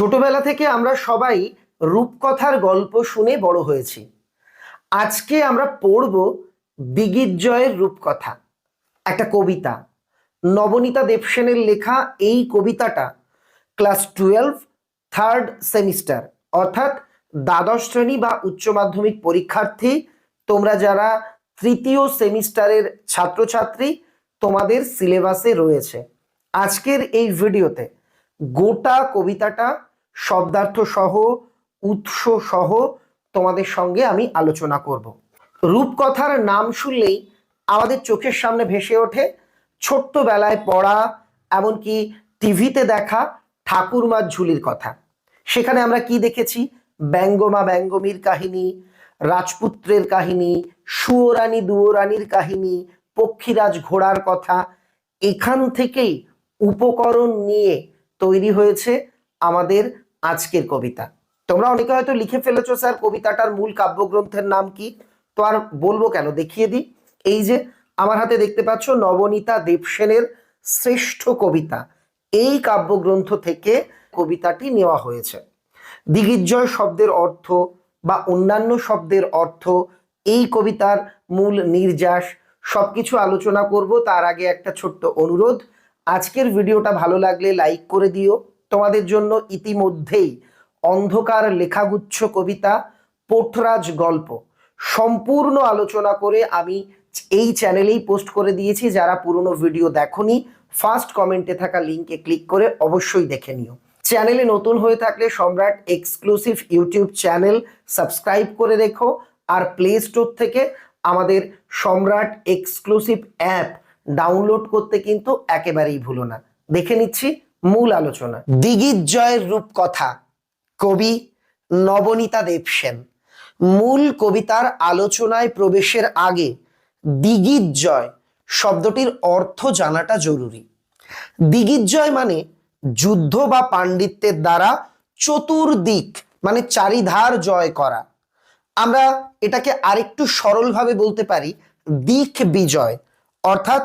ছোটবেলা থেকে আমরা সবাই রূপকথার গল্প শুনে বড় হয়েছি। আজকে আমরা পড়ব দিগিজ্জয়ের রূপকথা, একটা কবিতা। নবনীতা দেবসেনের লেখা এই কবিতাটা ক্লাস টুয়েলভ, থার্ড সেমিস্টার, অর্থাৎ দ্বাদশ শ্রেণি বা উচ্চ মাধ্যমিক পরীক্ষার্থী, তোমরা যারা তৃতীয় সেমিস্টারের ছাত্রছাত্রী, তোমাদের সিলেবাসে রয়েছে। আজকের এই ভিডিওতে গোটা কবিতাটা শব্দার্থ সহ উৎস সহ তোমাদের সঙ্গে আমি আলোচনা করব। রূপকথার নাম শুনলেই আমাদের চোখের সামনে ভেসে ওঠে ছোট্টবেলায় পড়া, এমনকি টিভিতে দেখা ঠাকুরমার ঝুলির কথা। সেখানে আমরা কি দেখেছি? ব্যঙ্গমা ব্যঙ্গমীর কাহিনী, রাজপুত্রের কাহিনী, সুয়োরানী দুয়োরানীর কাহিনী, পক্ষীরাজ ঘোড়ার কথা। এখান থেকেই উপকরণ নিয়ে তৈরি হয়েছে আমাদের আজকের কবিতা। তোমরা অনেকে হয়তো লিখে ফেলেছো স্যার, কবিতাটার মূল কাব্যগ্রন্থের নাম কি? তো আর বলব কেন? দেখিয়ে দিই। এই যে আমার হাতে দেখতে পাচ্ছ নবনীতা দেবসেনের শ্রেষ্ঠ কবিতা। এই কাব্যগ্রন্থ থেকে কবিতাটি নেওয়া হয়েছে। দিগিজ্জয় শব্দের অর্থ বা অন্যান্য শব্দের অর্থ এই কবিতার মূল নির্যাস। সবকিছু আলোচনা করব। তার আগে একটা ছোট্ট অনুরোধ। আজকের ভিডিওটা ভালো লাগলে লাইক করে দিও। তোমাদের জন্য ইতিমধ্যেই অন্ধকার লেখাগুচ্ছ কবিতা পোটরাজ গল্প সম্পূর্ণ আলোচনা করে আমি এই চ্যানেলেই পোস্ট করে দিয়েছি। যারা পুরনো ভিডিও দেখনি ফার্স্ট কমেন্টে থাকা লিঙ্কে ক্লিক করে অবশ্যই দেখে নিও। চ্যানেলে নতুন হয়ে থাকলে সম্রাট এক্সক্লুসিভ ইউটিউব চ্যানেল সাবস্ক্রাইব করে রেখো আর প্লে স্টোর থেকে আমাদের সম্রাট এক্সক্লুসিভ অ্যাপ ডাউনলোড করতে কিন্তু একেবারেই ভুলো না। দেখে নিচ্ছি মূল আলোচনা। দিগিজ্জয়ের রূপকথা, কবি নবনীতা দেবসেন মূল কবিতার আলোচনায় প্রবেশের আগে দিগিজ্জয় শব্দটির অর্থ জানাটা জরুরি। দিগিজ্জয় মানে যুদ্ধ বা পাণ্ডিত্যের দ্বারা চতুর্দিক মানে চারিধার জয় করা। আমরা এটাকে আরেকটু সরলভাবে বলতে পারি, দিক বিজয়। অর্থাৎ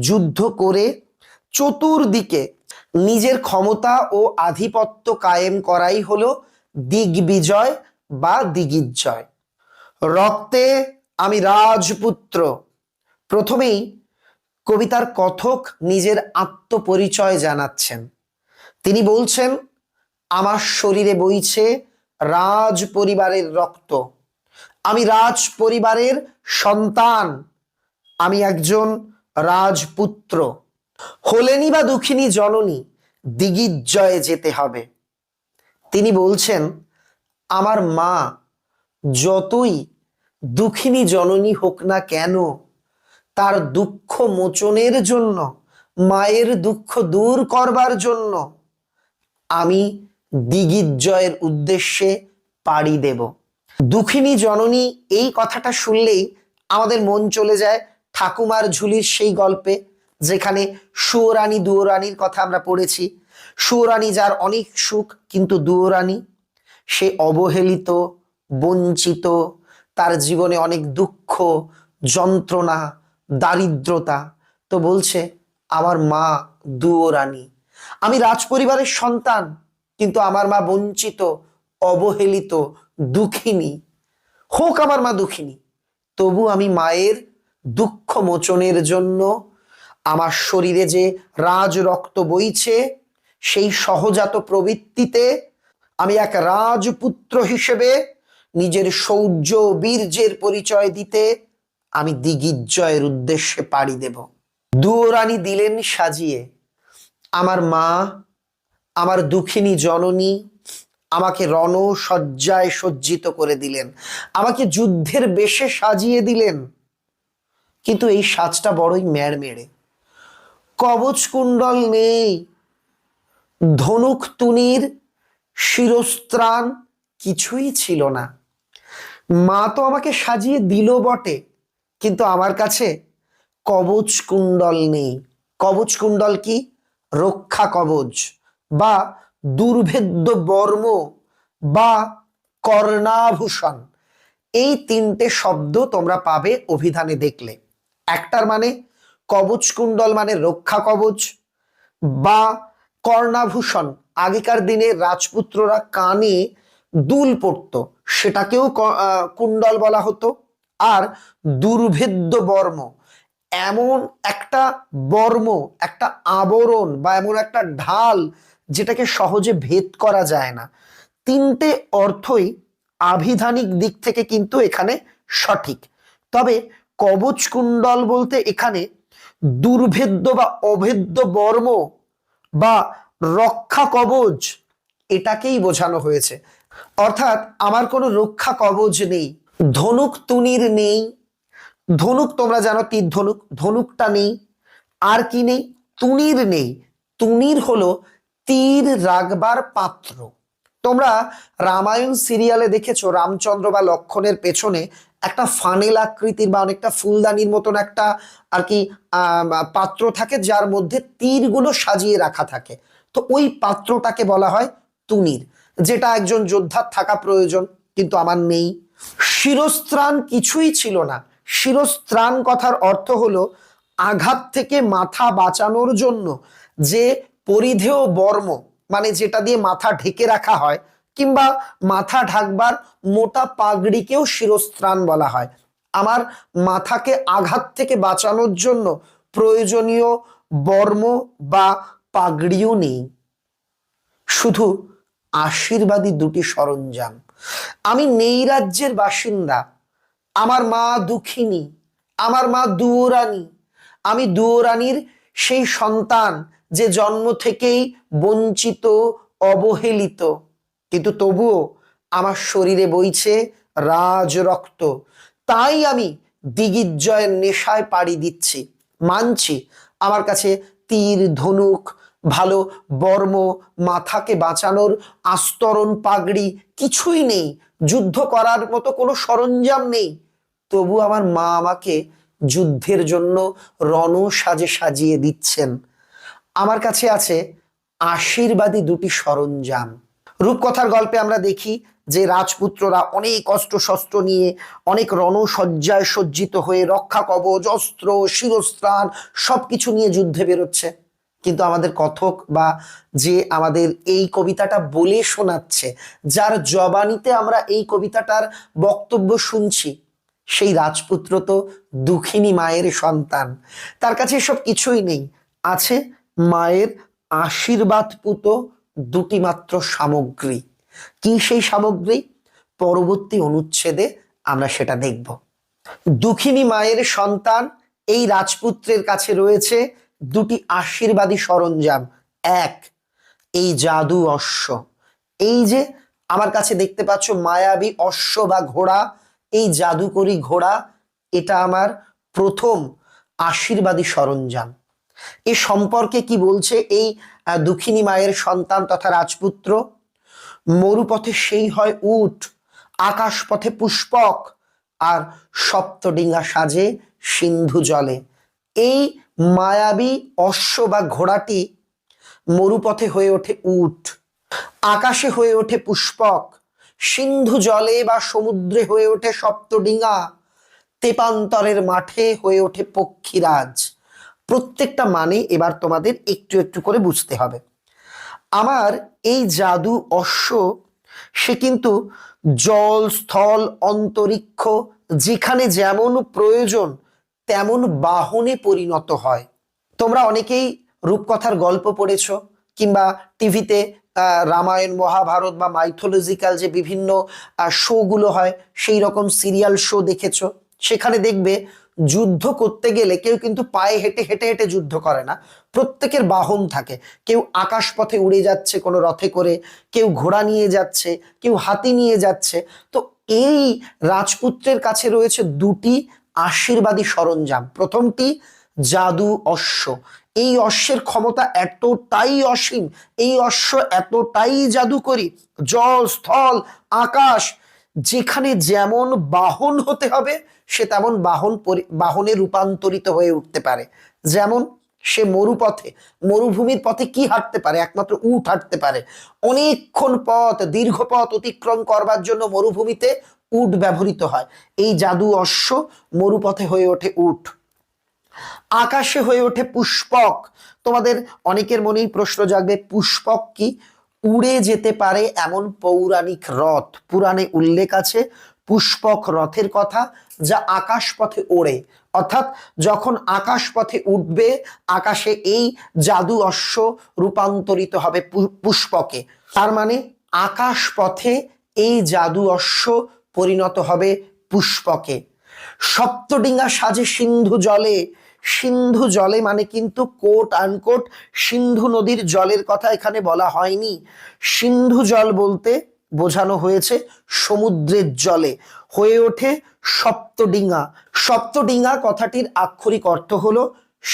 যুদ্ধ করে চতুর্দিকে নিজের ক্ষমতা ও আধিপত্য কায়েম করাই হলো দিগ্বিজয় বা দিগিজ্জয়। রক্তে আমি রাজপুত্র। প্রথমেই কবিতার কথক নিজের আত্মপরিচয় জানাচ্ছেন। তিনি বলছেন, আমার শরীরে বইছে রাজ পরিবারের রক্ত। আমি রাজ পরিবারের সন্তান। আমি একজন রাজপুত্র। হলেনি বা দুঃখিনী জননী দিগিজ্জয়ে যেতে হবে। তিনি বলছেন, আমার মা, যতই দুঃখিনী জননী হোক না কেন, তার দুঃখ মোচনের জন্য, মায়ের দুঃখ দূর করবার জন্য, আমি দিগিজ্জয়ের উদ্দেশ্যে পাড়ি দেব। দুঃখিনী জননী এই কথাটা শুনলেই আমাদের মন চলে যায় ঠাকুমার ঝুলির সেই গল্পে। যেখানে সুয়োরানী দুয়োরানীর কথা আমরা পড়েছি। সুয়োরানী যার অনেক সুখ, কিন্তু দুয়োরানী সে অবহেলিত, বঞ্চিত, তার জীবনে অনেক দুঃখ, যন্ত্রণা, দারিদ্রতা। তো বলছে, আমার মা দুয়োরানী। আমি রাজপরিবারের সন্তান, কিন্তু আমার মা বঞ্চিত, অবহেলিত, দুঃখিনী। হোক আমার মা দুঃখিনী, তবু আমি মায়ের দুঃখ মোচনের জন্য আমার শরীরে যে রাজ রক্ত বইছে, সেই সহজাত প্রবৃত্তিতে আমি এক রাজপুত্র হিসেবে নিজের শৌর্য বীর্যের পরিচয় দিতে আমি দিগিজ্জয়ের উদ্দেশ্যে পাড়ি দেব। দুয়োরানী দিলেন সাজিয়ে। আমার মা, আমার দুঃখিনী জননী আমাকে রণ সজ্জায় সজ্জিত করে দিলেন। আমাকে যুদ্ধের বেশে সাজিয়ে দিলেন। কিন্তু এই সাজটা বড়ই মেড় মেড়ে কবচ কুণ্ডল নেই। ধনুক তুনির শিরস্ত্রাণ কিছুই ছিল না। মা তো আমাকে সাজিয়ে দিল বটে, কিন্তু আমার কাছে কবচ কুণ্ডল নেই। কবচ কুণ্ডল কি? রক্ষা কবচ বা দুর্ভেদ্য বর্ম বা কর্ণাভূষণ। এই তিনটে শব্দ তোমরা পাবে অভিধানে দেখলে। একটার মানে কবচ কুণ্ডল মানে রক্ষা কবচ বা কর্ণাভূষণ। আগেকার দিনে রাজপুত্ররা কানে দুল পড়ত, সেটাকেও কুণ্ডল বলা হতো। আর দুর্ভেদ্য বর্ম, এমন একটা বর্ম, একটা আবরণ বা এমন একটা ঢাল যেটাকে সহজে ভেদ করা যায় না। তিনটে অর্থই আভিধানিক দিক থেকে কিন্তু এখানে সঠিক। তবে কবচ কুণ্ডল বলতে এখানে দুর্ভেদ্য বা অভেদ্য বর্ম বা রক্ষা কবচ এটাকেই বোঝানো হয়েছে। অর্থাৎ আমার কোনো রক্ষা কবচ নেই, ধনুক তুনির নেই। ধনুক তোমরা জানো তীর ধনুক? ধনুকটা নেই। আর কি নেই? তুনির নেই। তুনির হলো তীর রাখবার পাত্র। তোমরা রামায়ণ সিরিয়ালে দেখেছ রামচন্দ্র বা লক্ষণের পেছনে একটা ফানেল আকৃতির বা অনেকটা ফুলদানির মতন একটা আর কি পাত্র থাকে যার মধ্যে তীরগুলো সাজিয়ে রাখা থাকে। তো ওই পাত্রটাকে বলা হয় তুনির যেটা একজন যোদ্ধার থাকা প্রয়োজন, কিন্তু আমার নেই। শিরস্ত্রাণ কিছুই ছিল না। শিরস্ত্রাণ কথার অর্থ হলো আঘাত থেকে মাথা বাঁচানোর জন্য যে পরিধেয় বর্ম মানে যেটা দিয়ে মাথা ঢেকে রাখা হয় কিংবা মাথা ঢাকবার মোটা পাগড়িকেও শিরস্ত্রাণ বলা হয়। আমার মাথাকে আঘাত থেকে বাঁচানোর জন্য প্রয়োজনীয় বর্ম বা পাগড়িও নেই। শুধু আশীর্বাদী দুটি সরঞ্জাম। আমি নেই রাজ্যের বাসিন্দা। আমার মা দুঃখিনী। আমার মা দুয়োরানী। আমি দুয়োরানীর সেই সন্তান যে জন্ম থেকেই বঞ্চিত, অবহেলিত। কিন্তু তবুও আমার শরীরে বইছে রাজ রক্ত। তাই আমি দিগিজ্জয়ের নেশায় পাড়ি দিচ্ছি, মানছি আমার কাছে তীর, ধনুক, ভালো বর্ম, মাথাকে বাঁচানোর আস্তরণ, পাগড়ি কিছুই নেই, যুদ্ধ করার মতো কোনো সরঞ্জাম নেই। তবু আমার মা আমাকে যুদ্ধের জন্য রণ সাজে সাজিয়ে দিচ্ছেন। আমার কাছে আছে আশীর্বাদী দুটি সরঞ্জাম। রূপকথার গল্পে আমরা দেখি যে রাজপুত্ররা অনেক অস্ত্র শস্ত্র নিয়ে, অনেক রণসজ্জায় সজ্জিত হয়ে রক্ষা কবচ, অস্ত্র, শিরস্ত্রাণ সবকিছু নিয়ে যুদ্ধে বেরোচ্ছে। কিন্তু আমাদের কথক বা যে আমাদের এই কবিতাটা বলে শোনাচ্ছে, যার জবানিতে আমরা এই কবিতাটার বক্তব্য শুনছি, সেই রাজপুত্র তো দুঃখিনী মায়ের সন্তান। তার কাছে এসব কিছুই নেই। আছে মায়ের আশীর্বাদ পুত দুটি মাত্র সামগ্রী। কি সেই সামগ্রী? পরবর্তী অনুচ্ছেদে আমরা সেটা দেখব। দুঃখিনী মায়ের সন্তান এই রাজপুত্রের কাছে রয়েছে দুটি আশীর্বাদী সরঞ্জাম। এক, এই জাদু অশ্ব। এই যে আমার কাছে দেখতে পাচ্ছ মায়াবী অশ্ব বা ঘোড়া, এই জাদুকরি ঘোড়া, এটা আমার প্রথম আশীর্বাদী সরঞ্জাম। এ সম্পর্কে কি বলছে? এই দুঃখিনী মায়ের সন্তান তথা রাজপুত্র। মরুপথে সেই হয় উট আকাশ পথে পুষ্পক, আর সপ্তডিঙ্গা সাজে সিন্ধু জলে। এই মায়াবী অশ্ব বা ঘোড়াটি মরুপথে হয়ে ওঠে উট, আকাশে হয়ে ওঠে পুষ্পক, সিন্ধু জলে বা সমুদ্রে হয়ে ওঠে সপ্তডিঙ্গা, তেপান্তরের মাঠে হয়ে ওঠে পক্ষীরাজ। প্রত্যেকটা মানে এবার তোমাদের একটু একটু করে বুঝতে হবে। আমার এই জাদু অশ্ব, সে কিন্তু জল, স্থল, অন্তরিক্ষ, যেখানে যেমন প্রয়োজন তেমন বাহনে পরিণত হয়। তোমরা অনেকেই রূপকথার গল্প পড়েছ কিংবা টিভিতে রামায়ণ, মহাভারত বা মাইথোলজিক্যাল যে বিভিন্ন শোগুলো হয়, সেই রকম সিরিয়াল শো দেখেছ। সেখানে দেখবে যুদ্ধ করতে গেলে কেউ কিন্তু পায়ে হেঁটে হেঁটে হেঁটে যুদ্ধ করে না। প্রত্যেকের বাহন থাকে। কেউ আকাশ পথে উড়ে যাচ্ছে কোনো রথে করে, কেউ ঘোড়া নিয়ে যাচ্ছে, কেউ হাতি নিয়ে যাচ্ছে। তো এই রাজপুত্রের কাছে রয়েছে দুটি আশীর্বাদী সরঞ্জাম। প্রথমটি জাদু অশ্ব। এই অশ্বের ক্ষমতা এতটাই অসীম, এই অশ্ব এতটাই জাদুকরি। জল, স্থল, আকাশ যেখানে যেমন বাহন হতে হবে, সে তেমন বাহন বাহনে রূপান্তরিত হয়ে উঠতে পারে। যেমন সে মরুপথে, মরুভূমির পথে কি হাঁটতে পারে? একমাত্র উট হাঁটতে পারে। অনেকক্ষণ পথ, দীর্ঘ পথ অতিক্রম করবার জন্য মরুভূমিতে উট ব্যবহৃত হয়। এই জাদু অশ্ব মরুপথে হয়ে ওঠে উট। আকাশে হয়ে ওঠে পুষ্পক। তোমাদের অনেকের মনেই প্রশ্ন জাগবে, পুষ্পক কি? উড়ে যেতে পারে এমন পৌরাণিক রথ। পুরাণে উল্লেখ আছে পুষ্পক রথের কথা যা আকাশ পথে ওড়ে। অর্থাৎ যখন আকাশ পথে উঠবে, আকাশে এই জাদু অশ্ব রূপান্তরিত হবে পুষ্পকে। তার মানে আকাশ পথে এই জাদু অশ্ব পরিণত হবে পুষ্পকে। সপ্তডিঙ্গা সাজে সিন্ধু জলে সিন্ধু জলে মানে কিন্তু কোট আনকোট, সিন্ধু নদীর জলের কথা এখানে বলা হয়নি। সিন্ধু জল বলতে বোঝানো হয়েছে সমুদ্রের জলে। হয়ে ওঠে সপ্তডিঙ্গা। সপ্তডিঙ্গা কথাটির আক্ষরিক অর্থ হলো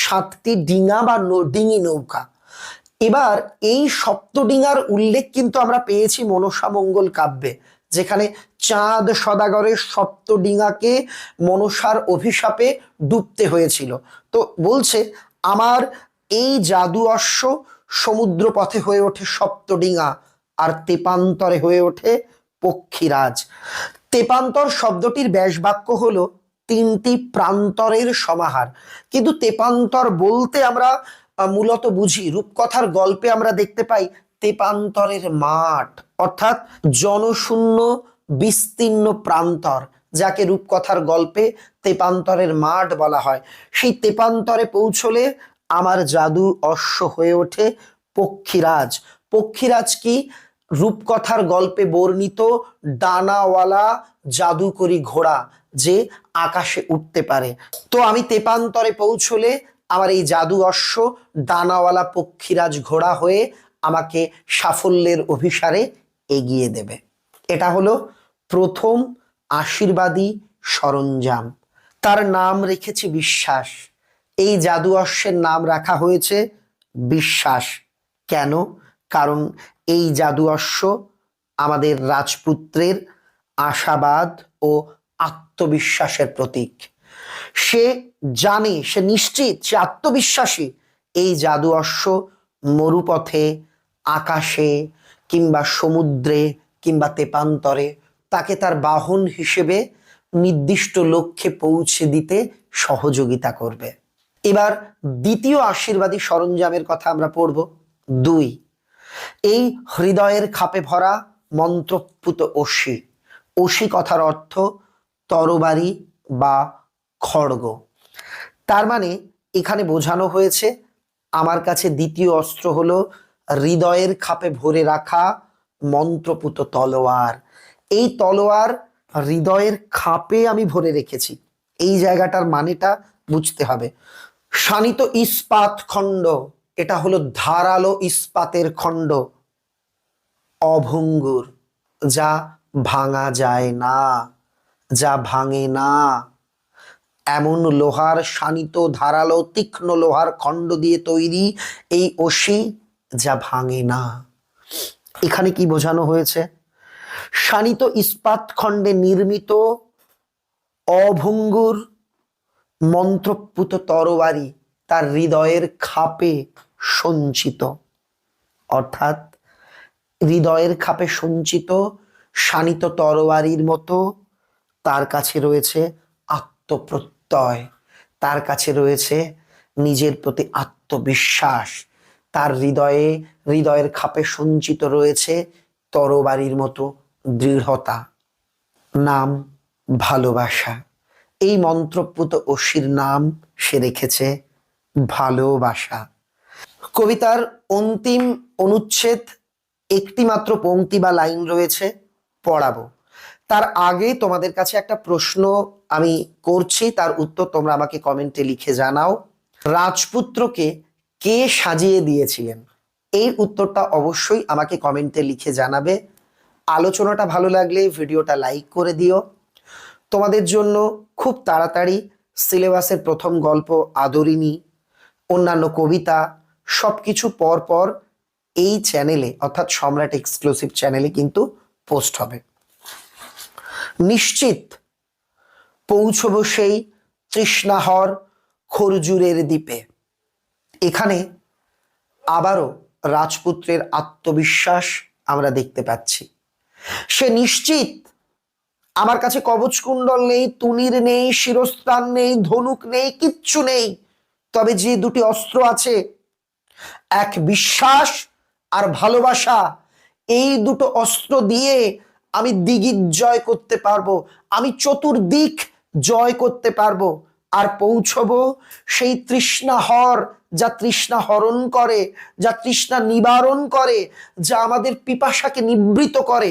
সাতটি ডিঙা বা ডিঙি নৌকা। এবার এই সপ্তডিঙার উল্লেখ কিন্তু আমরা পেয়েছি মনসা মঙ্গল কাব্যে। যেখানে চাঁদ সদাগরের সপ্তডিঙাকে মনসার অভিশাপে ডুবতে হয়েছিল। তো বলছে, আমার এই জাদু অশ্ব সমুদ্র পথে হয়ে ওঠে সপ্তডিঙা আর তেপান্তরে হয়ে ওঠে পক্ষীরাজ। তেপান্তর শব্দটির ব্যাসবাক্য হলো তিনটি প্রান্তরের সমাহার। কিন্তু তেপান্তর বলতে আমরা মূলত বুঝি, রূপকথার গল্পে আমরা দেখতে পাই তেপান্তরের মাঠ, অর্থাৎ জনশূন্য বিস্তীর্ণ প্রান্তর, যাকে রূপকথার গল্পে তেপান্তরের মাঠ বলা হয়। সেই তেপান্তরে পৌঁছলে আমার জাদু অশ্ব হয়ে ওঠে পক্ষীরাজ। পক্ষীরাজ কি? রূপকথার গল্পে বর্ণিত ডানাওয়ালা জাদুকরি ঘোড়া যে আকাশে উঠতে পারে। তো আমি তেপান্তরে পৌঁছলে আমার এই জাদু অশ্ব, ডানাওয়ালা পক্ষীরাজ ঘোড়া হয়ে আমাকে সাফল্যের অভিসারে এগিয়ে দেবে। এটা হলো প্রথম আশীর্বাদী সরঞ্জাম। তার নাম রেখেছি বিশ্বাস। এই জাদু অশ্বের নাম রাখা হয়েছে বিশ্বাস। কেন? কারণ এই জাদু অশ্ব আমাদের রাজপুত্রের আশাবাদ ও আত্মবিশ্বাসের প্রতীক। সে জানে, সে নিশ্চিত, সে আত্মবিশ্বাসী এই জাদু অশ্ব মরুপথে আকাশে কিংবা সমুদ্রে কিংবা তেপান্তরে তাকে তার বাহন হিসেবে নির্দিষ্ট লক্ষ্যে পৌঁছে দিতে সহযোগিতা করবে। এবার দ্বিতীয় আশীর্বাদী সরঞ্জামের কথা আমরা পড়ব। দুই, এই হৃদয়ের খাপে ভরা মন্ত্রপুত অসি অসি কথার অর্থ তরবারি বা খড়গ। তার মানে এখানে বোঝানো হয়েছে, আমার কাছে দ্বিতীয় অস্ত্র হলো হৃদয়ের খাপে ভরে রাখা মন্ত্রপুত তলোয়ার। এই তলোয়ার হৃদয়ের খাপে আমি ভরে রেখেছি। এই জায়গাটার মানেটা বুঝতে হবে। শানিত ইস্পাত খণ্ড, এটা হলো ধারালো ইস্পাতের খণ্ড। অভঙ্গুর, যা ভাঙা যায় না, যা ভাঙে না। এমন লোহার শানিত ধারালো তীক্ষ্ণ লোহার খণ্ড দিয়ে তৈরি এই অসি যা ভাঙে না। এখানে কি বোঝানো হয়েছে? শানিত ইস্পাত খণ্ডে নির্মিত অভঙ্গুর মন্ত্রপুত তরবারি তার হৃদয়ের খাপে সঞ্চিত। অর্থাৎ হৃদয়ের খাপে সঞ্চিত শানিত তরবারির মতো তার কাছে রয়েছে আত্মপ্রত্যয়। তার কাছে রয়েছে নিজের প্রতি আত্মবিশ্বাস। তার হৃদয়ে, হৃদয়ের খাপে সঞ্চিত রয়েছে তরবারির মতো দৃঢ়তা, নাম, ভালোবাসা। এই মন্ত্রপুত অসির নাম সে রেখেছে ভালোবাসা। কবিতার অন্তিম অনুচ্ছেদ একটি মাত্র পংক্তি বা লাইন রয়েছে, পড়াবো। তার আগে তোমাদের কাছে একটা প্রশ্ন আমি করছি, তার উত্তর তোমরা আমাকে কমেন্টে লিখে জানাও। রাজপুত্রকে কে সাজিয়ে দিয়েছিলেন? এই উত্তরটা অবশ্যই আমাকে কমেন্টে লিখে জানাবে। আলোচনাটা ভালো লাগলে ভিডিওটা লাইক করে দিও। তোমাদের জন্য খুব তাড়াতাড়ি সিলেবাসের প্রথম গল্প আদরিণী, অন্যান্য কবিতা সব কিছু পর পর এই চ্যানেলে, অর্থাৎ সম্রাট এক্সক্লুসিভ চ্যানেলে কিন্তু পোস্ট হবে। নিশ্চিত পৌঁছব সেই তৃষ্ণাহর খরজুরের দ্বীপে। এখানে আবারও রাজপুত্রের আত্মবিশ্বাস আমরা দেখতে পাচ্ছি। সে নিশ্চিত আমার কাছে কবচ কুণ্ডল নেই, তুনির নেই শিরস্থান নেই, ধনুক নেই, কিচ্ছু নেই। তবে যে দুটি অস্ত্র আছে, এক বিশ্বাস আর ভালোবাসা, এই দুটো অস্ত্র দিয়ে আমি দিগিজয় করতে পারব, আমি চতুর্দিক জয় করতে পারব। আর পৌঁছবো সেই তৃষ্ণাহর যা তৃষ্ণা হরণ করে, যা তৃষ্ণা নিবারণ করে, যা আমাদের পিপাসাকে নিবৃত করে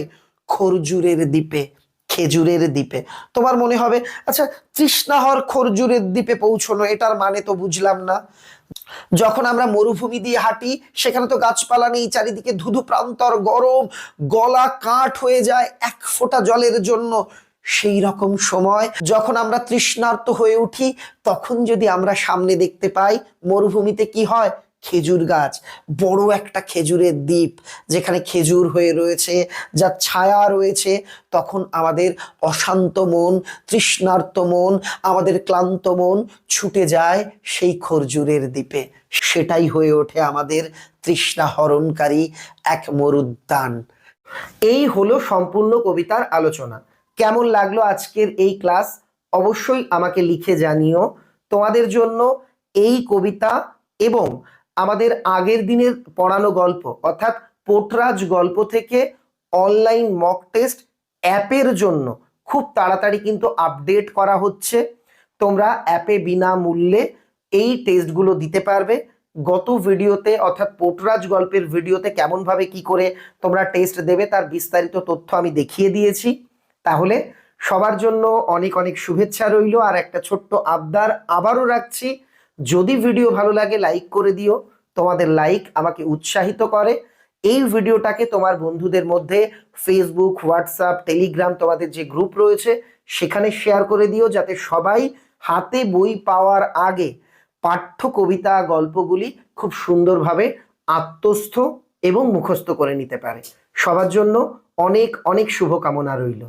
খরজুরের দ্বীপে, খেজুরের দ্বীপে। তোমার মনে হবে আচ্ছা তৃষ্ণাহর খরজুরের দ্বীপে পৌঁছলো, এটার মানে তো বুঝলাম না। যখন আমরা মরুভূমি দিয়ে হাঁটি, সেখানে তো গাছপালা নেই, চারিদিকে ধুধু প্রান্তর গরম, গলা কাঠ হয়ে যায় এক ফোঁটা জলের জন্য। সেই রকম সময় যখন আমরা তৃষ্ণার্ত হয়ে উঠি, তখন যদি আমরা সামনে দেখতে পাই মরুভূমিতে কি হয়? খেজুর গাছ। বড় একটা খেজুরের দ্বীপ, যেখানে খেজুর হয়ে রয়েছে, যার ছায়া রয়েছে। তখন আমাদের অশান্ত মন, তৃষ্ণার্ত মন, আমাদের ক্লান্ত মন ছুটে যায় সেই খরজুরের দ্বীপে। সেটাই হয়ে ওঠে আমাদের তৃষ্ণা হরণকারী এক মরুদ্যান। এই হলো সম্পূর্ণ কবিতার আলোচনা। কেমন লাগল আজকের এই ক্লাস? অবশ্যই আমাকে লিখে জানিও। তোমাদের জন্য এই কবিতা এবং আমাদের আগের দিনের পড়ানো গল্প, অর্থাৎ পোটরাজ গল্প থেকে অনলাইন মক টেস্ট অ্যাপের জন্য খুব তাড়াতাড়ি কিন্তু আপডেট করা হচ্ছে। তোমরা অ্যাপে বিনামূল্যে এই টেস্টগুলো দিতে পারবে। গত ভিডিওতে, অর্থাৎ পোটরাজ গল্পের ভিডিওতে কেমনভাবে কি করে তোমরা টেস্ট দেবে তার বিস্তারিত তথ্য আমি দেখিয়ে দিয়েছি। তাহলে সবার জন্য অনেক অনেক শুভেচ্ছা রইল আর একটা ছোট্ট আবদার আবারও রাখছি। যদি ভিডিও ভালো লাগে, লাইক করে দিও। তোমাদের লাইক আমাকে উৎসাহিত করে। এই ভিডিওটাকে তোমার বন্ধুদের মধ্যে ফেসবুক হোয়াটসঅ্যাপ টেলিগ্রাম তোমাদের যে গ্রুপ রয়েছে, সেখানে শেয়ার করে দিও যাতে সবাই হাতে বই পাওয়ার আগে পাঠ্য, কবিতা, গল্পগুলি খুব সুন্দরভাবে আত্মস্থ এবং মুখস্থ করে নিতে পারে। সবার জন্য অনেক অনেক শুভকামনা রইল।